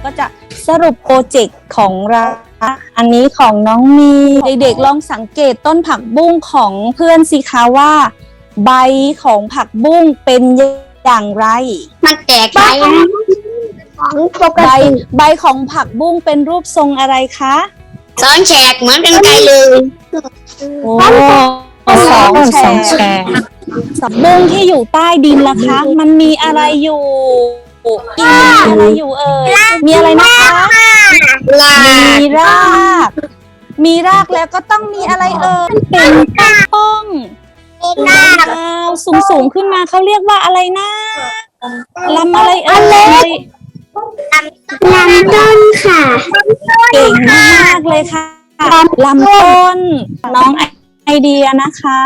เราก็จะสรุปโปรเจกต์ของเราอันนี้ของน้องมีเด็กๆลองสังเกตต้นผักบุ้งของเพื่อนสิคะว่า ใบของผักบุ้งเป็นอย่างไร มันแตกไปนะของปกใบติใบของผักบุ้งเป็นรูปทรงอะไรคะสอนแฉกเหมือนกันไกลเลย โอ้สองแฉกผักบุ้งที่อยู่ใต้ดินล่ะคะ มันมีอะไรอยู่ มีอะไรอยู่เอ่ย มีอะไรนะคะ ลามีราก มีรากแล้วก็ต้องมีอะไรเอ่ย เป็นป้องลาๆยาวสูงสูงๆขึ้นมาเขาเรียกว่าอะไรนะลำอะไรเอ่ยลำต้นค่ะ เก่งมากเลยค่ะลำต้น น้องไอเดียนะคะ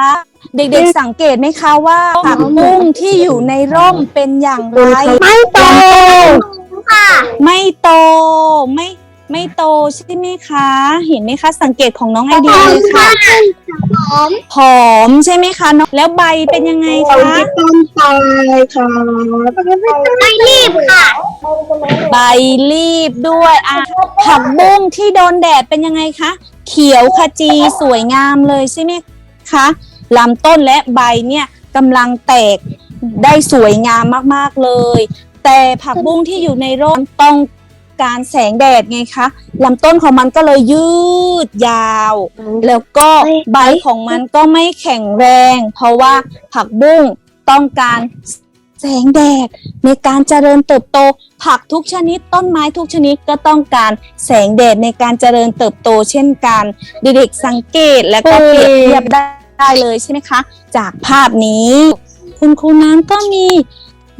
เด็กๆสังเกตไหมคะว่าผักบุ้งที่อยู่ในร่มเป็นอย่างไร ไม่โตค่ะไม่โตไม่ไม่โตใช่ไหมคะ เห็นไหมคะ สังเกตของน้องไอเดียเลยค่ะหอมผอมใช่ไหมคะน้องแล้วใบเป็นยังไงคะต้นตายค่ะไม่รีบค่ะใบรีบด้วยอะผักบุ้งที่โดนแดดเป็นยังไงคะ เขียวขจีสวยงามเลยใช่ไหมคะลำต้นและใบเนี่ยกำลังแตกได้สวยงามมาก ๆเลย แต่ผักบุ้งที่อยู่ในร่มต้องการแสงแดดไงคะลำต้นของมันก็เลยยืดยาว แล้วก็ใบของมันก็ไม่แข็งแรง เพราะว่าผักบุ้งต้องการ แสงแดด ในการเจริญเติบโต ผักทุกชนิดต้นไม้ทุกชนิดก็ต้องการแสงแดดในการเจริญเติบโต เช่นกันเด็กๆสังเกตและก็เปรียบเทียบได้เลยใช่ไหมคะ จากภาพนี้ คุณครูน้ำก็มี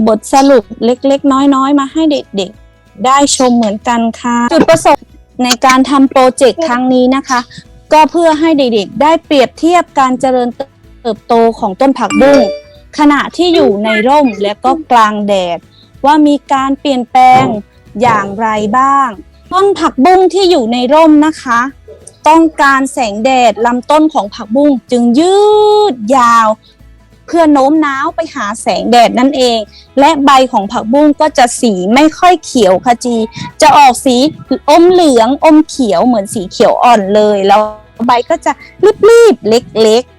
บทสรุปเล็กๆ น้อยๆ มาให้เด็กๆ ได้ชมเหมือนกันค่ะ จุดประสงค์ในการทำโปรเจกต์ครั้งนี้นะคะ ก็เพื่อให้เด็กๆ ได้เปรียบเทียบการเจริญเติบโตของต้นผักบุ้ง ขณะที่อยู่ในร่มและก็กลางแดด ว่ามีการเปลี่ยนแปลงอย่างไรบ้าง ต้นผักบุ้งที่อยู่ในร่มนะคะ ต้องการแสงแดดลำต้นของผักบุ้งจึงยืดยาว เพื่อโน้มน้าวไปหาแสงแดดนั่นเอง และใบของผักบุ้งก็จะสีไม่ค่อยเขียวขจี จะออกสีอมเหลืองอมเขียวเหมือนสีเขียวอ่อนเลยแล้วใบก็จะรีบๆเล็กๆ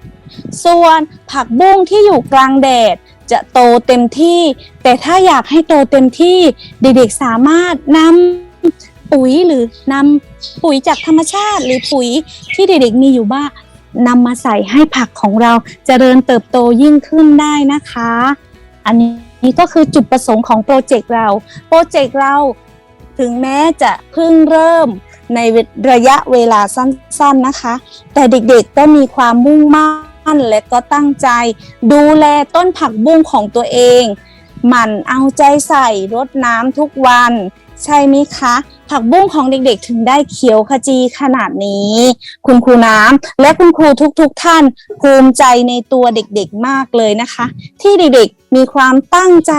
ส่วนผักบุ้งที่อยู่กลางแดดจะโตเต็มที่ แต่ถ้าอยากให้โตเต็มที่เด็กๆสามารถนำปุ๋ยหรือนำปุ๋ยจากธรรมชาติ หรือปุ๋ยที่เด็กๆมีอยู่บ้างนำมาใส่ให้ผักของเราเจริญเติบโตยิ่งขึ้นได้นะคะ อันนี้ก็คือจุดประสงค์ของโปรเจกต์เรา โปรเจกต์เราถึงแม้จะเพิ่งเริ่มในระยะเวลาสั้นๆนะคะ แต่เด็กๆก็มีความมุ่งมั่น และก็ตั้งใจ ดูแลต้นผักบุ้งของตัวเอง หมั่นเอาใจใส่รดน้ำทุกวัน ใช่ไหมคะ ผักบุ้งของเด็กๆ ถึงได้เขียวขจีขนาดนี้ คุณครูน้ำและคุณครูทุกๆท่านภูมิใจในตัวเด็กๆมากเลยนะคะ ที่เด็กๆมีความตั้งใจ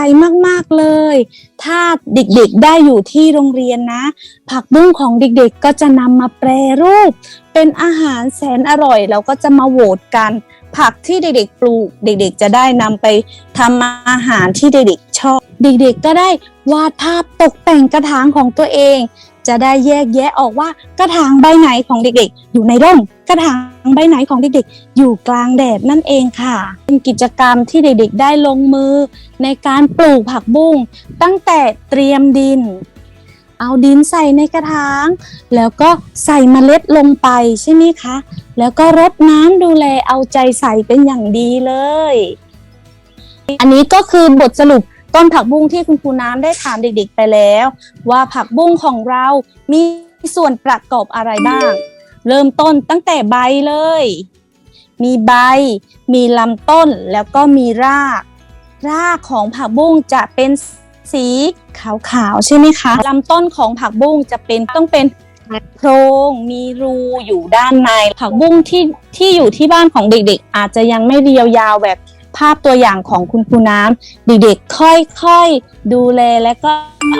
มากๆเลย ถ้าเด็กๆได้อยู่ที่โรงเรียนนะ ผักบุ้งของเด็กๆก็จะนำมาแปรรูปเป็นอาหารแสนอร่อยเราก็จะมาโหวตกัน ผักที่เด็กๆปลูก เด็กๆ จะได้นำไปทำอาหารที่เด็กๆชอบ เด็กๆก็ได้วาดภาพตกแต่งกระถางของตัวเอง จะได้แยกแยะออกว่ากระถางใบไหนของเด็กๆ อยู่ในร่มกระถางใบไหนของเด็กๆ อยู่กลางแดดนั่นเองค่ะ เป็นกิจกรรมที่เด็กๆ ได้ลงมือในการปลูกผักบุ้งตั้งแต่เตรียมดิน เอาดินใส่ในกระถาง แล้วก็ใส่เมล็ดลงไปใช่ไหมคะ แล้วก็รดน้ำดูแลเอาใจใส่เป็นอย่างดีเลย อันนี้ก็คือบทสรุปต้นผักบุ้งที่คุณครูน้ำได้ถามเด็กๆไปแล้ว ว่าผักบุ้งของเรามีส่วนประกอบอะไรบ้าง เริ่มต้นตั้งแต่ใบเลย มีใบ มีลำต้นแล้วก็มีราก รากของผักบุ้งจะเป็น สีขาวๆ ใช่ไหมคะลำต้นของผักบุ้งจะเป็นต้องเป็นโพรงมีรูอยู่ด้านใน ผักบุ้งที่ที่อยู่ที่บ้านของเด็กๆ อาจจะยังไม่เรียวยาวแบบภาพตัวอย่างของคุณครูน้ำเด็กๆ ค่อยๆ ดูแลและก็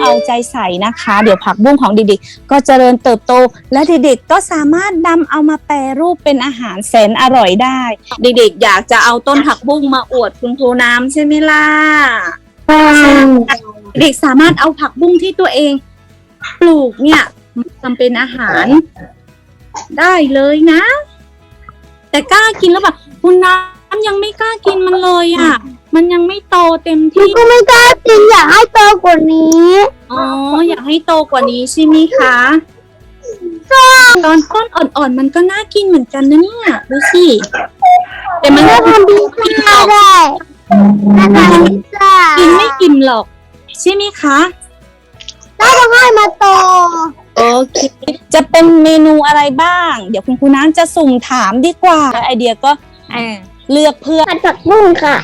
เอาใจใส่นะคะ เดี๋ยวผักบุ้งของเด็กๆ ก็เจริญเติบโต และเด็กๆ ก็สามารถนำเอามาแปรรูปเป็นอาหารแสนอร่อยได้ เด็กๆ อยากจะเอาต้นผักบุ้งมาอวดคุณครูน้ำใช่ไหมล่ะ เด็กสามารถเอาผักบุ้งที่ตัวเอง ปลูกเนี่ยทำเป็นอาหารได้เลยนะ แต่กล้ากินแล้วแบบคุณน้ำยังไม่กล้ากินมันเลยอะ มันยังไม่โตเต็มมันที่ ก็ไม่กล้ากินอยากให้โตกว่านี้อ๋ออยากให้โตกว่านี้ใช่ไหมคะตอนต้นอ่อนๆมันก็น่ากินเหมือนกันนะเนี่ยดูสิแต่มันถ้าทำพิซซ่าได้ถ้าทำพิซซ่ากินไม่อิ่มหรอก ใช่ไหมคะถ้าต้องให้มาโตโอเค จะเป็นเมนูอะไรบ้าง เดี๋ยวคุณครูน้ำจะสุ่มถามดีกว่า ไอเดียก็เลือกเพื่อผัดผักบุ้งค่ะ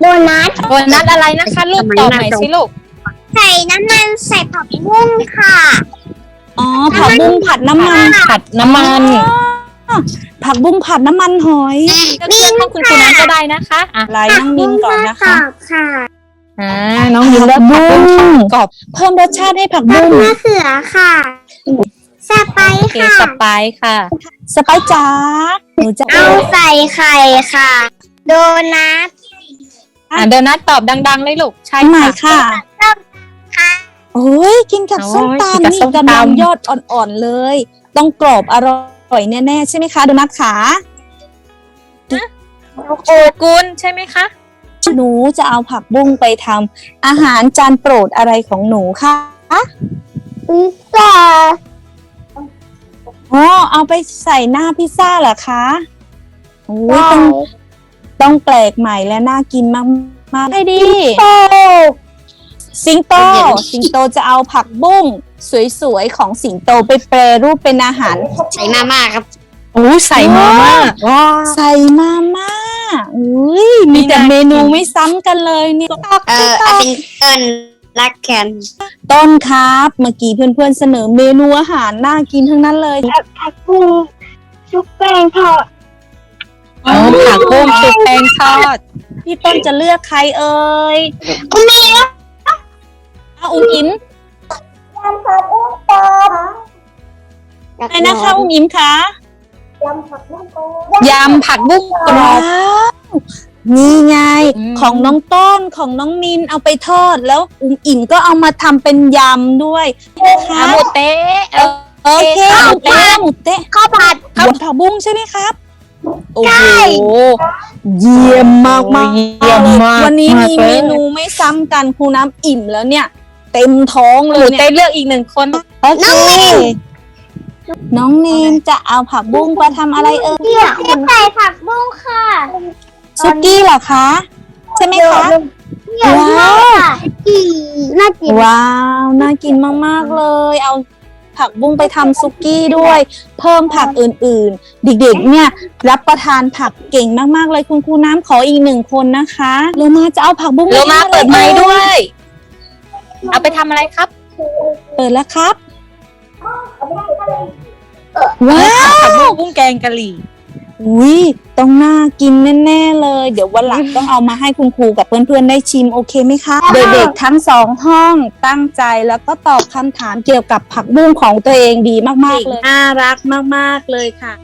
โดนัทโบนัสอะไรนะคะลูกตอบหน่อยสิลูก ใส่น้ำมันใส่ผักบุ้งค่ะ อ๋อ ผักบุ้งผัดน้ำมันผัดน้ำมันอ๋อผักบุ้งผัดน้ำมันหอย เลือกของคุณครูนั้นก็ได้นะคะอะลายน้องมินก่อนนะคะ ค่ะอ่า น้องยินเลือกผักบุ้งกรอบเพิ่มรสชาติให้ผักมะบุ้งเขือเขือค่ะสไปโอเคค่ะ สไปซ์ค่ะ สไปซ์จ๋าหนูจะเอาใส่ไข่ค่ะ โดนัทอ่าโดนัทตอบดัง ๆ เลยลูกใช่ใหม่ค่ะค่ะค่ะโอ้ยกินกับโอ้ยส้มกินกับตำนี่ส้มตำ กำลังยอดอ่อนๆเลย ต้องกรอบอร่อยแน่ๆใช่ไหมคะโดนัทขา โอกุลใช่ไหมคะ หนูจะเอาผักบุ้งไปทำอาหารจานโปรดอะไรของหนูคะพิซซ่าอ๋อเอาไปใส่หน้าพิซซ่าเหรอคะโอ้ยต้องต้องแปลกใหม่และน่ากินมากๆให้ดีโตสิงโต สิงโตจะเอาผักบุ้งสวยๆของสิงโตไปแปรรูปเป็นอาหารใส่มาม่าครับโอ้ใส่มาม่าว้าใส่มาม่า อุ้ยมีแต่น่ากินเมนูไม่ซ้ำกันเลยเนี่ยเอออาเป็นเกินรักแคนต้นครับเมื่อกี้เพื่อนๆเสนอเมนูอาหารน่ากินทั้งนั้นเลยผักบุ้งชุบแป้งทอดอ๋อผักบุ้งชุบแป้งทอดพี่ต้นจะเลือกใครเอ่ยคุณแม่อ้าวอุ้มอิมยำผักบุ้งกรอบอะไรนะคะอุ้มอิมคะ ยำผักบุ้งกรอบยำผักบุ้งกรอบว้าวนี่ไง อืม ของน้องต้นของน้องมินเอาไปทอดแล้วอุ้มอิมก็เอามาทำเป็นยำด้วยนะคะอะหมูเต๊ะเออ โอเคข้าวหมูเต๊ะหมูเต๊ะข้าวผัด ข้าวผัดบุ้งใช่ไหมครับโอ้โหเยี่ยมมากมากเยี่ยมมากวันนี้มีากลเมยนูไม่ซ้ำกันครูน้ำอิ่มแล้วเนี่ย เต็มท้องหเลมูยเนี่ยเต๊ะเลือกอีกหนึ่งคน โอเค น้องเนมจะเอาผักบุ้งไปทำอะไรเอ่ยเนี่ยจะใส่ผักบุ้งค่ะซุกี้เหรอคะ ใช่ไหมคะว้าวกี่น่ากินว้าวน่ากินมากๆเลย เอาผักบุ้งไปทำซุกี้ด้วย เพิ่มผักอื่นๆ เด็กๆ เนี่ย รับประทานผักเก่งมากๆเลยคุณครูน้ำขออีกหนึ่งคนนะคะโลมาจะเอาผักบุ้งโลมาทำอะรเปิดไม้อ่ด้วย เอาไปทำอะไรครับ เปิดแล้วครับ ว้าวผักบุ้งแกงกะหรี่อุ้ยต้องน่ากินแน่ๆเลย เดี๋ยววันหลังต้องเอามาให้คุณครูกับเพื่อนๆได้ชิมโอเคไหมคะ เด็กๆทั้งสองห้องตั้งใจแล้วก็ตอบคำถามเกี่ยวกับผักบุ้งของตัวเองดีมากๆเลยน่ารักมากๆเลยค่ะ